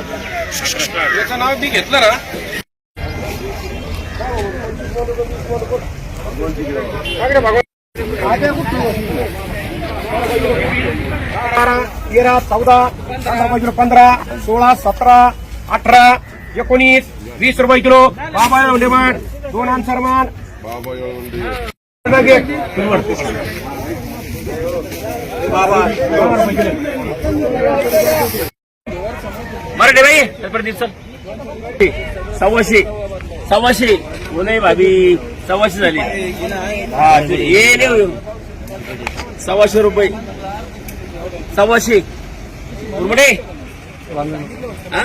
याचं नाव मी घेतलं ना बारा तेरा चौदा चौदा रुपये किलो पंधरा सोळा सतरा अठरा एकोणीस वीस रुपये किलो. बाबा डिमांड दोन आमसरमान मान मराठी बाई प्रदीप सर सव्वाशे. सव्वाशे. हो नाही भाभी सव्वाशे झाली. हा ते सव्वाशे रुपये. सव्वाशे. उरमडे हा?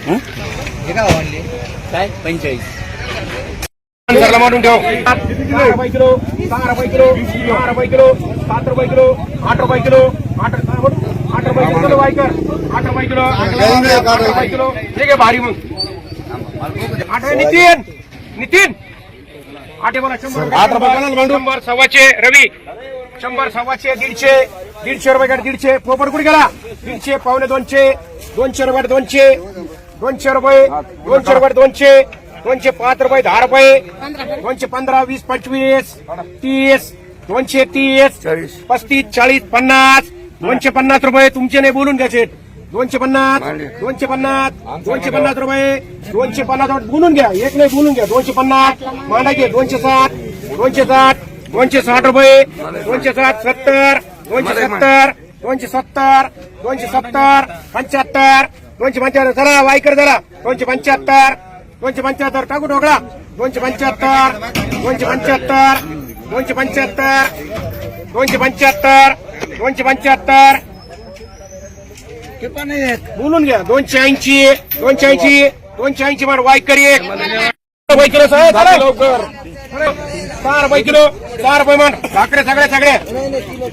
हम्म. हं? काय पंचेचाळीस घरला मारून ठेव सहा रुपये किलो सहा रुपये किलो सहा रुपये किलो सात रुपये किलो आठ रुपये किलो आठ आठ रुपये किलो वायकर आठ रुपये किलो आठ रुपये किलो ठीक आहे भारी मग आठ आहे नितीन नितीन आठ आहे मला शंभर आठ रुपये शंभर सव्वाशे रवी शंभर सव्वाशे दीडशे दीडशे रुपये काढ दीडशे पोपट कुठे गेला दीडशे पावणे दोनशे दोनशे रुपये दोनशे दोनशे रुपये दोनशे रुपये दोनशे दोनशे पाच रुपये दहा रुपये दोनशे पंधरा वीस पंचवीस तीस दोनशे तीस पस्तीस चाळीस पन्नास दोनशे पन्नास रुपये तुमचे नाही बोलून घ्यायचे. दोनशे पन्नास दोनशे पन्नास दोनशे पन्नास रुपये दोनशे पन्नास बोलून घ्या. एक नाही बोलून घ्या. दोनशे पन्नास मांडा घे. दोनशे साठ दोनशे साठ दोनशे साठ रुपये दोनशे साठ सत्तर दोनशे सत्तर दोनशे सत्तर दोनशे सत्तर पंच्याहत्तर दोनशे पंच्याहत्तर चला वायकर जरा दोनशे पंच्याहत्तर दोनशे पंच्याहत्तर टाकू ढोकळा. दोनशे पंच्याहत्तर दोनशे पंच्याहत्तर दोनशे पंच्याहत्तर दोनशे पंच्याहत्तर दोनशे पंच्याहत्तर. बोलून घ्या. दोनशे ऐंशी दोनशे ऐंशी दोनशे ऐंशी मार वायकर एक. रुपये किलो साहेब चला. लवकर. सहा रुपये किलो सहा रुपये मान. साखरे सगळे सगळे.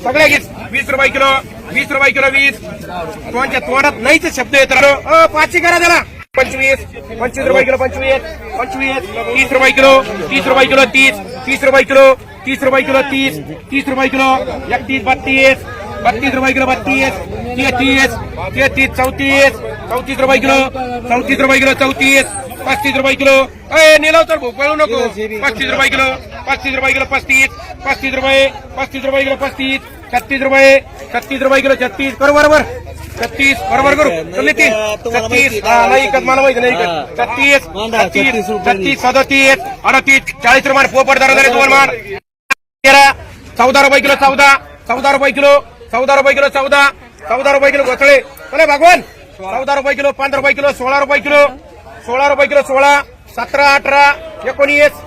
सगळे घे वीस रुपये किलो वीस रुपये किलो वीस तुमच्या तोंडात नाहीच शब्द येत राहतो पाचशे करा त्याला पंचवीस पंचवीस रुपये किलो पंचवीस पंचवीस तीस रुपये किलो तीस रुपये किलो तीस तीस रुपये किलो तीस रुपये किलो तीस तीस रुपये किलो एकतीस बत्तीस बत्तीस रुपये किलो बत्तीस तेहतीस तेहतीस चौतीस चौतीस रुपये किलो चौतीस रुपये किलो चौतीस पस्तीस रुपये किलो अय नेलो तर भोपळू नको पस्तीस रुपये किलो पस्तीस रुपये किलो पस्तीस पस्तीस रुपये पस्तीस रुपये किलो पस्तीस छत्तीस रुपये छत्तीस रुपये किलो छत्तीस करू बरोबर छत्तीस बरोबर करू चल तीन छत्तीस हा नाही इकत मला माहिती नाही इकत छत्तीस छत्तीस छत्तीस सदतीस अडतीस चाळीस रुपये पोपट दर दोन मान तेरा चौदा रुपये किलो चौदा चौदा रुपये किलो चौदा रुपये किलो चौदा चौदा रुपये किलो घोसळे चले भगवान चौदा रुपये किलो पंधरा रुपये किलो सोळा रुपये किलो सोळा रुपये किलो सोळा सतरा अठरा एकोणीस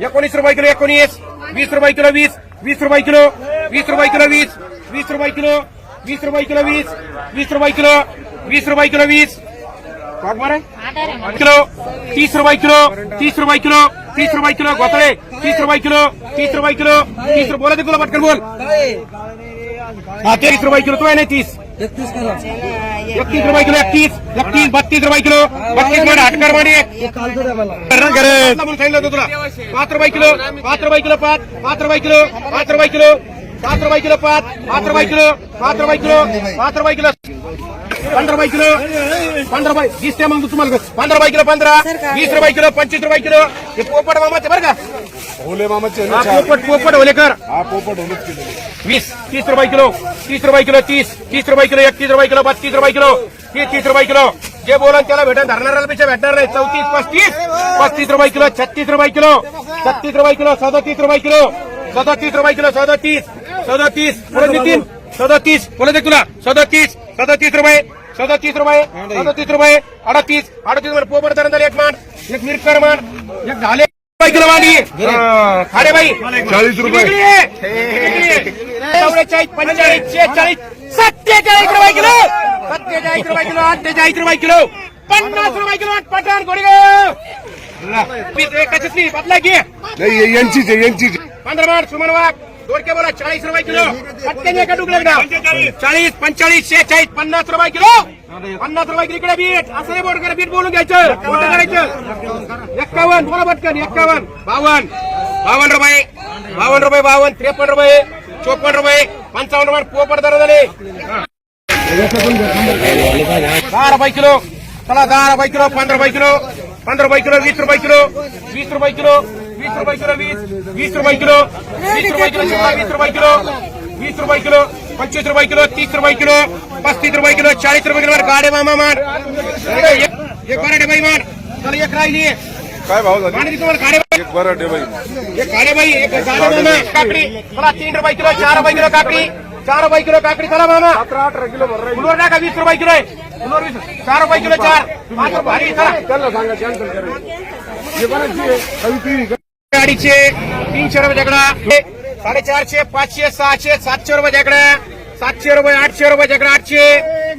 एकोणीस रुपये किलो एकोणीस वीस रुपये किलो वीस वीस रुपये किलो वीस रुपये किलो वीस वीस रुपये किलो वीस रुपये किलो वीस वीस रुपये किलो वीस रुपये किलो वीस किलो तीस रुपये किलो तीस रुपये किलो तीस रुपये किलो घोसळे तीस रुपये किलो तीस रुपये किलो तीस रुपये बोला तुला पटकन बोल हा तीस रुपये किलो तो आहे नाही तीस एकतीस रुपये किलो एकतीस एकतीस बत्तीस रुपये किलो बत्तीसमध्ये हटकरमध्ये सांगितलं होतं तुला पाच रुपये किलो पाच रुपये किलो पाच पाच रुपये किलो पाच रुपये किलो पाच रुपये किलो पाच पाच रुपये किलो पाच रुपये किलो पाच रुपये किलो पंधरा रुपये किलो पंधरा रुपये वीस ते मग तुम्हाला पंधरा रुपये किलो पंधरा वीस रुपये किलो पंचवीस रुपये किलो हे पोपट मामाचे बरं का ओले मामाचे हा पोपट पोपट होलेकर हा पोपट केले वीस तीस रुपये किलो तीस रुपये किलो तीस तीस रुपये किलो एकतीस रुपये किलो बत्तीस रुपये किलो तीस तीस रुपये किलो जे बोलन त्याला भेटन धरणाऱ्याला पेक्षा भेटणार नाही चौतीस पस्तीस पस्तीस रुपये किलो छत्तीस रुपये किलो छत्तीस रुपये किलो सदतीस रुपये किलो सदतीस रुपये किलो सदतीस सदतीस. पुढे नितीन. सदतीस. बोला दे तुला. सदतीस. सदतीस रुपये. सदतीस रुपये. सदतीस रुपये. अडतीस. अडतीस रुपये. पोपट धरण एक मान एक मिरकर मान एक झाले. किलो मांडी खाडे बाई. चाळीस रुपये. चौवेचाळीस पंचेचाळीस शेहेचाळीस. सत्तेचाळीस रुपये किलो. सत्तेचाळीस रुपये किलो. अठ्ठेचाळीस रुपये किलो. पन्नास रुपये किलो. पठाण गोरेगाव कशीच नाही. बदला नाही यांचीच यांचीच. पंधरा मार्च सुमन वाघ. दोडके बोला चाळीस रुपये किलो. पटकन एका डुकले चाळीस पंचेचाळीस शेहेचाळीस पन्नास रुपये किलो. पन्नास रुपये किलो इकडे बीट. असं नाही बोर्ड करा बीट बोलून घ्यायचं. करायचं. एक्कावन्न बोला पटकन एक्कावन्न. बावन्न. बावन्न रुपये. बावन्न रुपये बावन्न. त्रेपन्न रुपये. चोपन्न रुपये. पंचावन्न रुपये. पोपट दर झाले दहा रुपये किलो. चला दहा रुपये किलो पंधरा रुपये किलो. पंधरा रुपये किलो वीस रुपये किलो. वीस रुपये किलो. वीस रुपये किलो वीस वीस रुपये किलो वीस रुपये किलो शिमला वीस रुपये किलो वीस रुपये किलो पंचवीस रुपये किलो तीस रुपये किलो पस्तीस रुपये किलो चाळीस रुपये किलो गाडे मामा मान एक बराडे बाई मान चला एक राहिली काय भाव झाले माने तुम्हाला बाई एक बरं बाई एक गाडे बाई एक गाडे मामा काकडी चला तीन रुपये किलो चार रुपये किलो काकडी चार रुपये किलो काकडी चला मामा अठरा अठरा किलो फुलवर टाका वीस रुपये किलो आहे फुलवर वीस चार रुपये किलो चार पाच रुपये भारी चला त्यांना सांगा कॅन्सल करायचं हे अडीचशे तीनशे रुपये झगडा साडेचारशे पाचशे सहाशे सातशे रुपये झगडा सातशे रुपये आठशे रुपये झगडा आठशे.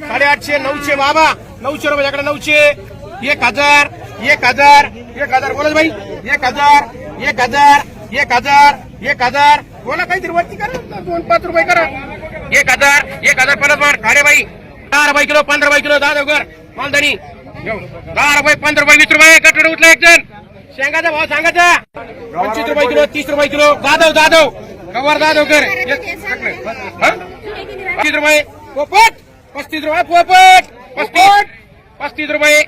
साडेआठशे नऊशे बाबा. नऊशे रुपये झगडा नऊशे. एक हजार एक हजार एक हजार. बोला भाई. एक हजार एक हजार एक हजार एक हजार. बोला काहीतरी वरती करा. दोन पाच रुपये करा. एक हजार एक हजार. परत मार खाडे बाई दहा रुपये किलो पंधरा रुपये किलो दहा देवकर मालधनी दहा रुपये पंधरा रुपये वीस रुपये. कटोड उठला एक जण. शेंगाचा भाव सांगायचा पंचवीस रुपये किलो तीस रुपये किलो. जाधव जाधव. कवर जाधव कर. पस्तीस रुपये पोपट पस्तीस रुपये पोपट पस्तीस पस्तीस रुपये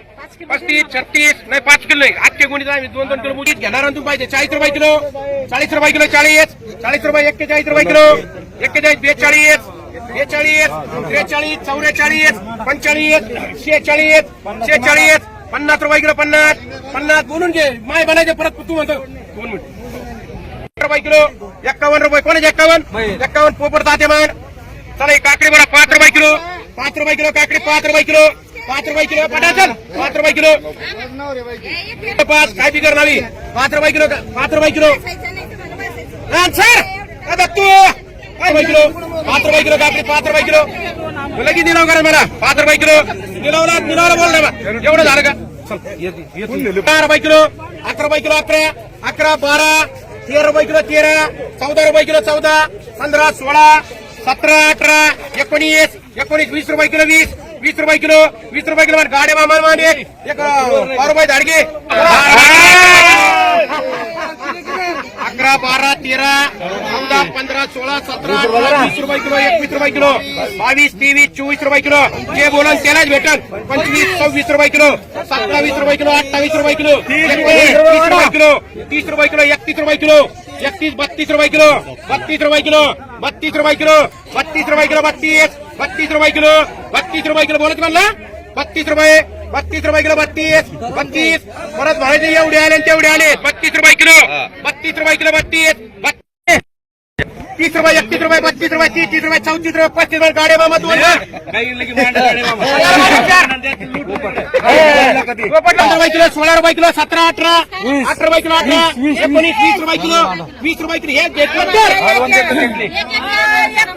पस्तीस छत्तीस नाही पाच किलो नाही आजचे गुणी आम्ही दोन दोन किलो मुठीत घेणार आणि तू पाहिजे. चाळीस रुपये किलो चाळीस रुपये किलो चाळीस चाळीस रुपये एक्केचाळीस रुपये किलो एक्केचाळीस बेचाळीस बेचाळीस त्रेचाळीस चौवेचाळीस पंचेचाळीस शेचाळीस शेचाळीस पन्नास रुपये किलो पन्नास. पन्नास बोलून घे. माय बनायचे परत तू म्हणतो. दोन मिनिट. रुपये किलो एक्कावन्न रुपये. कोणाचे एक्कावन्न? एक्कावन्न पोपट ताते मान चला काकडी बघा पाच रुपये किलो. पाच रुपये किलो काकडी पाच रुपये किलो. पाच रुपये किलो. पटाचल पाच रुपये किलो. पाच काय बिगर नावी पाच रुपये किलो पाच रुपये किलो. सर आता तू! पाच रुपये किलो पाच रुपये किलो काकडी पाच रुपये किलो लगेच निलाव करा मला पाच रुपये किलो निलावला निलावला बोल ना बा. एवढं झालं का चल. बारा रुपये किलो अकरा रुपये किलो अकरा अकरा बारा तेरा रुपये किलो तेरा चौदा रुपये किलो चौदा पंधरा सोळा सतरा अठरा एकोणीस एकोणीस वीस रुपये किलो वीस वीस रुपये किलो वीस रुपये किलो गाड्या मामा मान एक एक अं, बारा रुपये धाडगे अकरा बारा तेरा चौदा पंधरा सोळा सतरा वीस रुपये किलो एकवीस रुपये किलो बावीस तेवीस चोवीस रुपये किलो जे बोला त्यालाच भेटल पंचवीस सव्वीस रुपये किलो सत्तावीस रुपये किलो अठ्ठावीस रुपये किलो तीस रुपये किलो तीस रुपये किलो एकतीस रुपये किलो एकतीस बत्तीस रुपये किलो बत्तीस रुपये किलो बत्तीस रुपये किलो बत्तीस रुपये किलो बत्तीस बत्तीस रुपये किलो बत्तीस रुपये किलो बोलत म्हणला बत्तीस रुपये बत्तीस रुपये किलो बत्तीस बत्तीस परत म्हणायचे एवढे आले तेवढे आले. बत्तीस रुपये किलो बत्तीस रुपये किलो बत्तीस बत्तीस. तीस रुपये एकतीस रुपये बत्तीस रुपये तीस तीस रुपये चौतीस रुपये पस्तीस रुपये गाड्या मामा दोन पंधरा रुपये किलो सोळा रुपये किलो सतरा अठरा अठरा रुपये किलो अठरा एकोणीस वीस रुपये किलो वीस रुपये किलो हे वीस रुपये किलो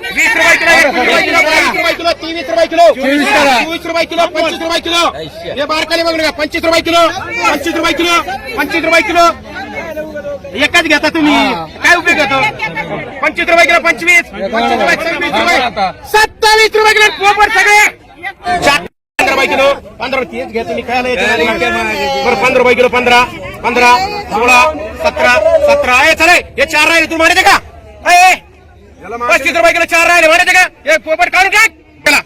एकवीस रुपये किलो बावीस रुपये किलो तेवीस रुपये किलो चोवीस रुपये किलो पंचवीस रुपये किलो हे बारकाले बघ पंचवीस रुपये किलो पंचवीस रुपये किलो पंचवीस रुपये किलो एकच घेता तुम्ही. काय उपयोग घेतो पंचवीस रुपये किलो पंचवीस. पंचवीस रुपये सव्वीस रुपये. सत्तावीस रुपये किलो पोपट सगळे. चार पंधरा रुपये किलो. पंधरा तेच घ्या तुम्ही खायला येते. बरं पंधरा रुपये किलो पंधरा. पंधरा सोळा सतरा सतरा. हे चले. हे चार राहिले तू मारायचे का? पस्तीस रुपये किलो चार राहिले म्हणायचे का? हे पोपट काढून टाक. चला.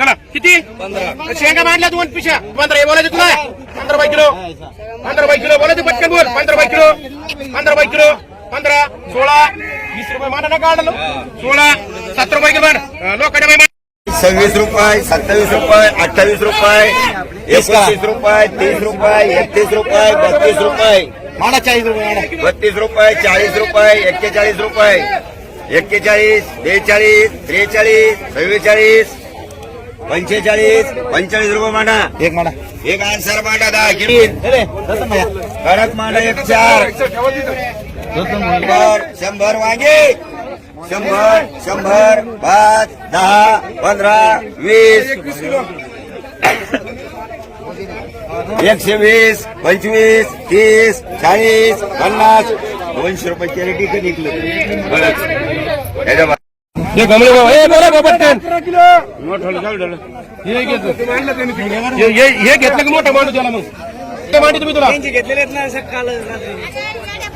चला किती? पंधरा शेंगा मांडल्या दोन पिशा पंधरा हे बोलायचं तुला? पंधरा रुपये किलो. पंधरा रुपये किलो बोलायचं पटकन बोल. पंधरा रुपये किलो. पंधरा रुपये किलो. पंधरा सोळा वीस रुपये मांडा ना काढलं. सोळा सतरा रुपये किलो लोकांना बाई सव्वीस रुपये सत्तावीस रुपये अठ्ठावीस रुपये एकोणतीस रुपये तीस रुपये एकतीस रुपये बत्तीस रुपये. मांडा चाळीस रुपये बत्तीस रुपये चाळीस रुपये एक्केचाळीस रुपये. एक्केचाळीस बेचाळीस त्रेचाळीस चव्वेचाळीस पंचेचाळीस पंचेचाळीस रुपये मांडा. एक मांडा. एक आन्सर मांडा दहा किलो कडक मांडा एक चार. शंभर शंभर वांगे. शंभर शंभर पाच दहा पंधरा वीस. एकशे वीस पंचवीस तीस चाळीस पन्नास. दोनशे रुपये कॅरेटी निघलं. याच्या बा- हे गमले बाबा हे बोला बाबा पटकन हे घेतलं हे घेतलं की मोठं मांडू त्याला मग? ते मांडी तुम्ही तुला?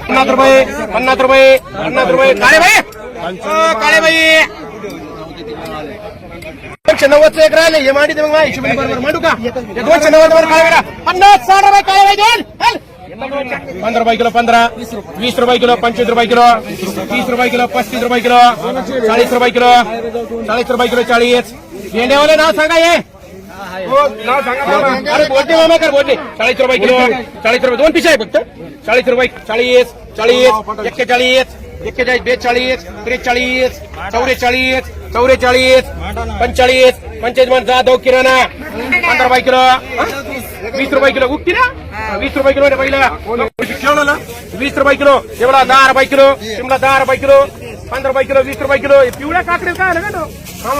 पन्नास रुपये पन्नास रुपये पन्नास रुपये. काळे अ, काळे बाई दोनशे नव्वदचं एक राहिले हे मांडी मग हिशोबाने बरोबर मांडू का? दोनशे नव्वद वर काळे पन्नास साठ रुपये काळे बाई दोन. पंधरा रुपये किलो पंधरा वीस रुपये किलो पंचवीस रुपये किलो तीस रुपये किलो पस्तीस रुपये किलो चाळीस रुपये किलो चाळीस रुपये किलो चाळीस भेंड्यावाले नाव सांगा हे नाव सांगा अरे बोलते मामा कर बोलते चाळीस रुपये किलो चाळीस रुपये दोन पिशा आहे फक्त चाळीस रुपये चाळीस चाळीस एक्केचाळीस एक्केचाळीस बेचाळीस त्रेचाळीस चौवेचाळीस चौवेचाळीस पंचाळीस पंचेचाळीसमध्ये जा दो किराणा पंधरा रुपये किलो वीस रुपये किलो उगती ना वीस रुपये किलो पहिला. वीस रुपये किलो. शिमला दहा रुपये किलो. शिमला दहा रुपये किलो. पंधरा रुपये किलो वीस रुपये किलो. पिवळ्या काकडे काय आलं का तो?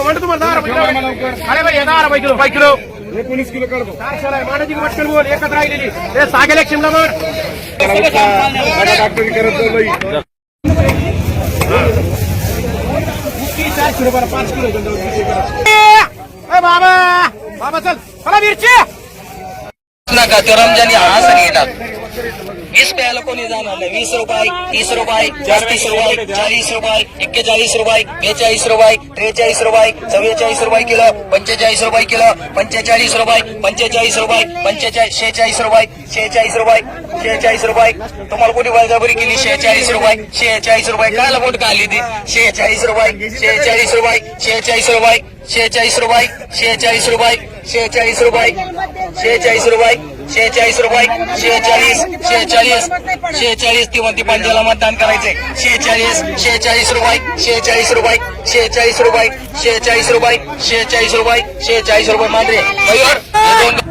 म्हणतो तुम्हाला दहा रुपये किलो. अरे भाई दहा रुपये किलो पाच किलो. एकोणीस किलो काढतो. मानाची पटकन बोल एकच राहिलेली. हे सागेल शिमला चारशे रुपयाला पाच किलो बाबा बाबा चल. चला मिरची. नका ते रमजानी हा सांगितलं वीस प्यायला कोणी जाणार नाही. वीस रुपये तीस रुपये पस्तीस रुपये चाळीस रुपये एक्केचाळीस रुपये बेचाळीस रुपये त्रेचाळीस रुपये चव्वेचाळीस रुपये किलो पंचेचाळीस रुपये किलो पंचेचाळीस रुपये पंचेचाळीस रुपये पंचेचाळीस शेहेचाळीस रुपये शेहेचाळीस रुपये शेहेचाळीस रुपये. तुम्हाला कोणी बळजबरी केली? शेहेचाळीस रुपये शेहेचाळीस रुपये. कायला बोट काढली ती? शेहेचाळीस रुपये शेहेचाळीस रुपये शेहेचाळीस रुपये. शेहेचाळीस रुपये शेहेचाळीस रुपये शेहेचाळीस रुपये शेहेचाळीस रुपये शेहेचाळीस रुपये शेहेचाळीस शेहेचाळीस शेहेचाळीस ती पंजाला मतदान करायचंय शेहेचाळीस शेहेचाळीस रुपये शेहेचाळीस रुपये शेहेचाळीस रुपये शेहेचाळीस रुपये शेहेचाळीस रुपये शेहेचाळीस रुपये हे दोन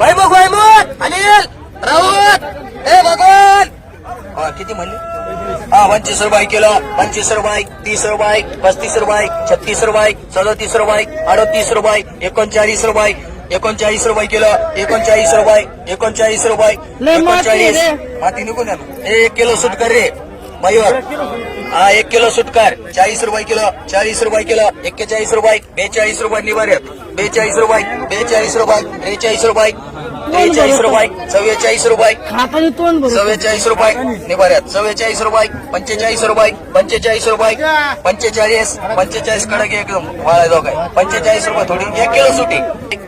वैभव वैभव अनिल राऊत हे भगवान हा किती म्हणले हा पंचवीस रुपये किलो पंचवीस रुपये तीस रुपये पस्तीस रुपये छत्तीस रुपये सदतीस रुपये अडतीस रुपये एकोणचाळीस रुपये एकोणचाळीस रुपये किलो एकोणचाळीस रुपये एकोणचाळीस रुपये एकोणचाळीस. माती निघून. एक किलो सूट कर रे मयूर. हा एक किलो सुटकार. चाळीस रुपये किलो चाळीस रुपये किलो एक्केचाळीस रुपये बेचाळीस रुपये निवाऱ्यात बेचाळीस रुपये बेचाळीस रुपये त्रेचाळीस रुपये त्रेचाळीस रुपये चव्वेचाळीस रुपये. चव्वेचाळीस रुपये. निवाऱ्यात चव्वेचाळीस रुपये पंचेचाळीस रुपये पंचेचाळीस रुपये पंचेचाळीस पंचेचाळीस कडक एकदम वाळा काय पंचेचाळीस रुपये थोडी. एक किलो सुटी.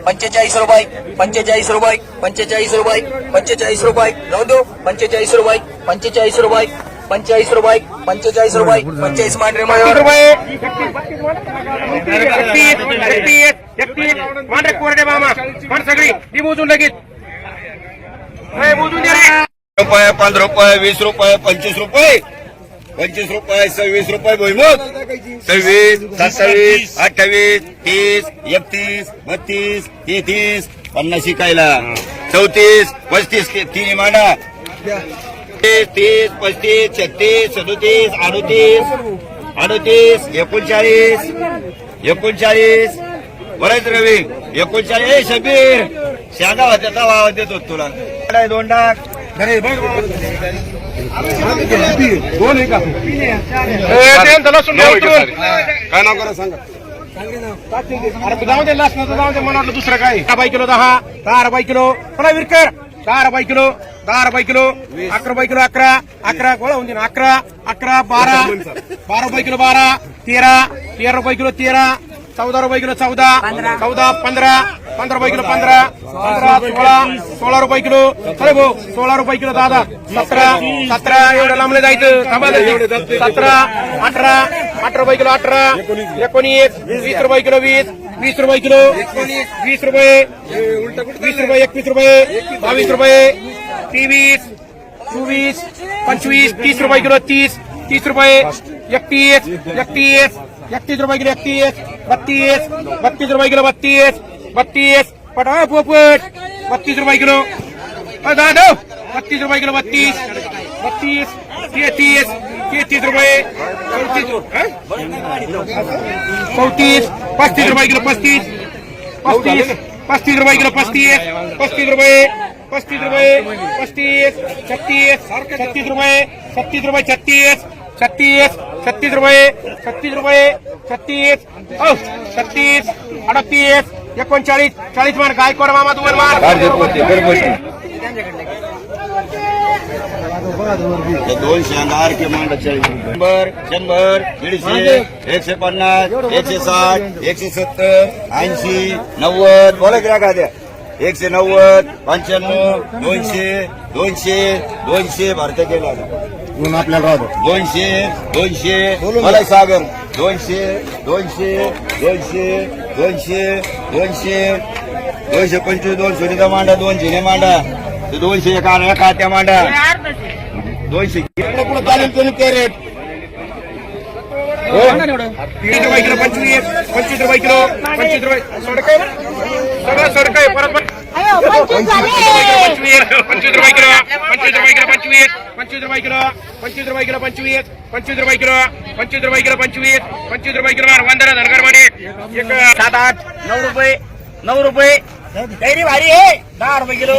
पंचेचाळीस रुपये पंचेचाळीस रुपये पंचेचाळीस रुपये पंचेचाळीस रुपये. जाऊ देऊ पंचेचाळीस रुपये पंचेचाळीस रुपये. पंचेचाळीस रुपये पंचेचाळीस रुपये पंचेचाळीस मांडरे रुपये मांडरे कोरडे मामा पण सगळी ती मोजून लगेच मोजून रुपये. पंधरा रुपये वीस रुपये पंचवीस रुपये. पंचवीस रुपये सव्वीस रुपये भुईमुग. सव्वीस सत्तावीस अठ्ठावीस तीस एकतीस बत्तीस तेहतीस पन्नास शिकायला चौतीस पस्तीस तिन्ही मांडा. तीस तीस पस्तीस छत्तीस सदोतीस अडोतीस अडोतीस एकोणचाळीस एकोणचाळीस. बरेच रवी एकोणचाळीस. ए, शबीर शादा होत्या तवा आवाज देतो तुला. काय दोन द्या उतरून. काय नाव करा सांगा. अरे जाऊ दे लसणाचं जाऊ दे मला वाटलं दुसरं काय रुपये किलो दहा. दहा रुपये किलो. चला विरकर. दहा रुपये किलो दहा रुपये किलो अकरा रुपये किलो अकरा अकरा गोळा होऊन अकरा अकरा बारा बारा रुपये किलो बारा तेरा तेरा रुपये किलो तेरा चौदा रुपये किलो चौदा चौदा पंधरा पंधरा रुपये किलो पंधरा पंधरा सोळा सोळा रुपये किलो. अरे भाऊ सोळा रुपये किलो दादा सतरा सतरा एवढं लांबले जायचं. थांबा. सतरा अठरा अठरा रुपये किलो अठरा एकोणीस वीस रुपये किलो वीस वीस रुपये किलो वीस रुपये वीस रुपये एकवीस रुपये बावीस रुपये तेवीस चोवीस पंचवीस तीस रुपये किलो तीस तीस रुपये एकतीस एकतीस एकतीस रुपये किलो एकतीस बत्तीस बत्तीस रुपये किलो बत्तीस बत्तीस पटा पोपट बत्तीस रुपये किलो दादा बत्तीस रुपये किलो बत्तीस बत्तीस तेहतीस तेहतीस रुपये? चौतीस. हा? पस्तीस रुपये किलो पस्तीस. पस्तीस. पस्तीस रुपये किलो पस्तीस. पस्तीस रुपये. पस्तीस रुपये. पस्तीस. छत्तीस. छत्तीस रुपये. छत्तीस रुपये छत्तीस. छत्तीस. छत्तीस रुपये. छत्तीस रुपये. छत्तीस. छत्तीस. अडतीस. एकोणचाळीस. चाळीस मान गायकवाड मामा दोन मान दोनशे अंगार के मांडा शंभर शंभर दीडशे एकशे पन्नास एकशे साठ एकशे सत्तर ऐंशी नव्वद बोला की राखा द्या. एकशे नव्वद पंच्याण्णव दोनशे दोनशे दोनशे भारतीय केला. आपल्याला दोनशे दोनशे मला सागर. दोनशे दोनशे दोनशे दोनशे दोनशे दोनशे पंचवीस दोन सुनीता मांडा दोन झिने मांडा. ते दोनशे एका एका त्या मांडा दोनशे इकडे पुढे चालेल कोणी कॅरेट तीस रुपये किलो पंचवीस पंचवीस रुपये किलो पंचवीस रुपये सोडकाय सगळं सोडकाय परत पण पंचवीस पंचवीस रुपये किलो पंचवीस रुपये किलो पंचवीस पंचवीस रुपये किलो पंचवीस रुपये किलो पंचवीस पंचवीस रुपये किलो पंचवीस रुपये किलो पंचवीस पंचवीस रुपये किलो वंदना एक सात आठ नऊ रुपये नऊ रुपये कैरी भारी आहे दहा रुपये किलो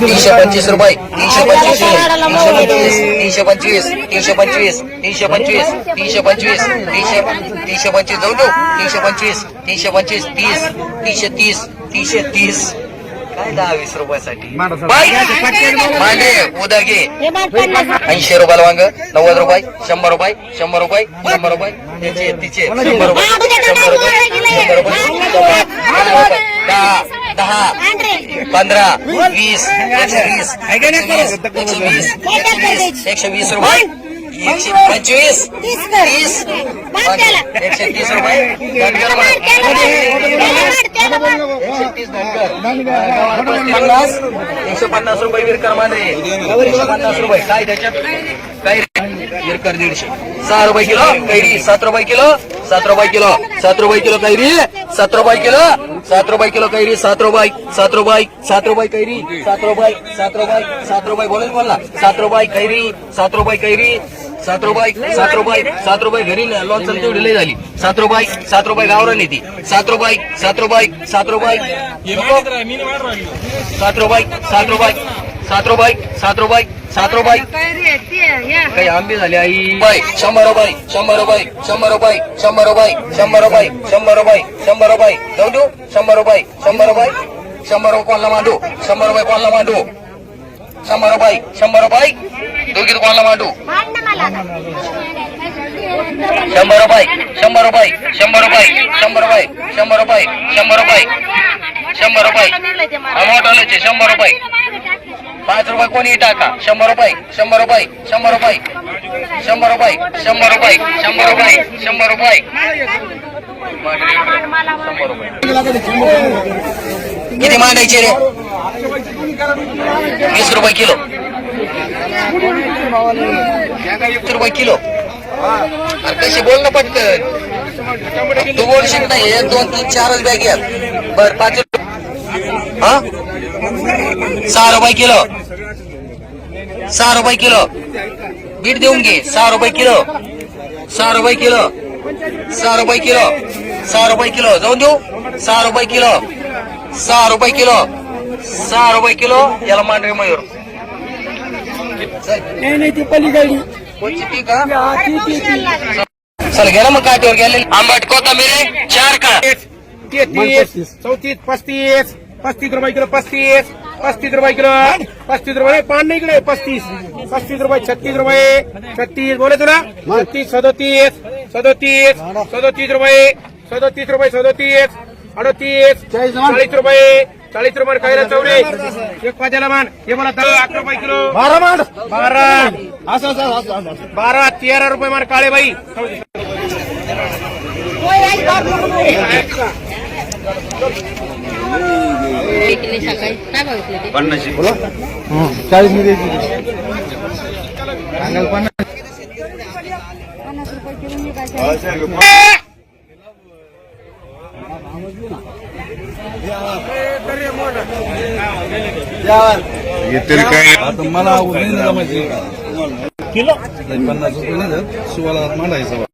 तीनशे पंचवीस रुपये तीनशे पंचवीस तीनशे पंचवीस तीनशे पंचवीस तीनशे पंचवीस तीनशे पंचवीस तीनशे तीनशे पंचवीस जाऊ देऊ. तीनशे पंचवीस तीनशे पंचवीस तीस तीनशे तीस तीनशे तीस. काय दहा वीस रुपयासाठी? मांडे उद्या घे. ऐंशी रुपयाला वांग नव्वद रुपये शंभर रुपये शंभर रुपये शंभर रुपये तिचे तिचे शंभर रुपये शंभर रुपये शंभर रुपये शंभर रुपये दहा दहा पंधरा वीस एकशे वीस एकशे वीस एकशे वीस. रुपये. एकशे पंचवीस. तीस. एकशे तीस रुपये. एकशे तीस पन्नास. एकशे पन्नास रुपये विरकरमध्ये एकशे पन्नास रुपये. काय त्याच्यात? काय विरकर दीडशे सहा रुपये किलो कैरी सात रुपये किलो सात रुपये किलो सात रुपये किलो कैरी सात रुपये किलो सात रुपये किलो कैरी सात रुपये सात रुपये सात रुपये कैरी सात रुपये सात रुपये सात रुपये बोलेल बोलला सात रुपये कैरी सात रुपये कैरी सात रुपये सात रुपये सात रुपये घरी लॉन्च तेवढी लई झाली सात रुपये सात रुपये गावरान येते सात रुपये सात रुपये सात रुपये सात रुपये सात रुपये सात रुपये सात रुपये सात रुपये काही आंबे झाले आई बाय शंभर रुपये शंभर रुपये शंभर रुपये शंभर रुपये शंभर रुपये शंभर रुपये शंभर रुपये जाऊ देऊ शंभर रुपये शंभर रुपये शंभर रुपये कोणाला मांडू शंभर रुपये कोणाला मांडू शंभर रुपये शंभर रुपये दोघीत कोणाला मांडू शंभर रुपये शंभर रुपये शंभर रुपये शंभर रुपये शंभर रुपये शंभर रुपये शंभर रुपये मोठवल्याचे शंभर रुपये पाच रुपये कोणी टाका? शंभर रुपये शंभर रुपये शंभर रुपये शंभर रुपये शंभर रुपये शंभर रुपये शंभर रुपये. शंभर रुपये किती मांडायचे रे? वीस रुपये किलो. वीस रुपये किलो. अरे कशी बोल ना पटकन? तू बोलशील नाही एक दोन तीन चारच बॅग या बर पाच रुपये. हा? सहा रुपये किलो. सहा रुपये किलो. बीट देऊन घे. सहा रुपये किलो. सहा रुपये किलो. सहा रुपये किलो. सहा रुपये किलो. जाऊन देऊ. सहा रुपये किलो. सहा रुपये किलो. सहा रुपये किलो. याला मांडवे मयूर. कोणची ती का? चल ना मग काठीवर गेले आंबट कोथंबीर चार का तेहतीस चौतीस पस्तीस पस्तीस रुपये किलो पस्तीस. पस्तीस रुपये किलो पस्तीस रुपये पान नाही इकडे. पस्तीस. पस्तीस रुपये छत्तीस रुपये. छत्तीस. बोले तुला. छत्तीस सदोतीस. सदोतीस. सदोतीस रुपये. सदोतीस रुपये सदोतीस. अडतीस. चाळीस रुपये. चाळीस रुपये खायला चौरे. एक वाजायला मान. हे मला दहा आठ रुपये किलो. बारा मान. बारा. बारा तेरा रुपये मान काळे बाई. चाळीसमध्ये पन्नास रुपये किलो मी काय! येतील. काय? आता मला नाही जमायची किलो? पन्नास रुपये नाही शिवाला मांडायचं.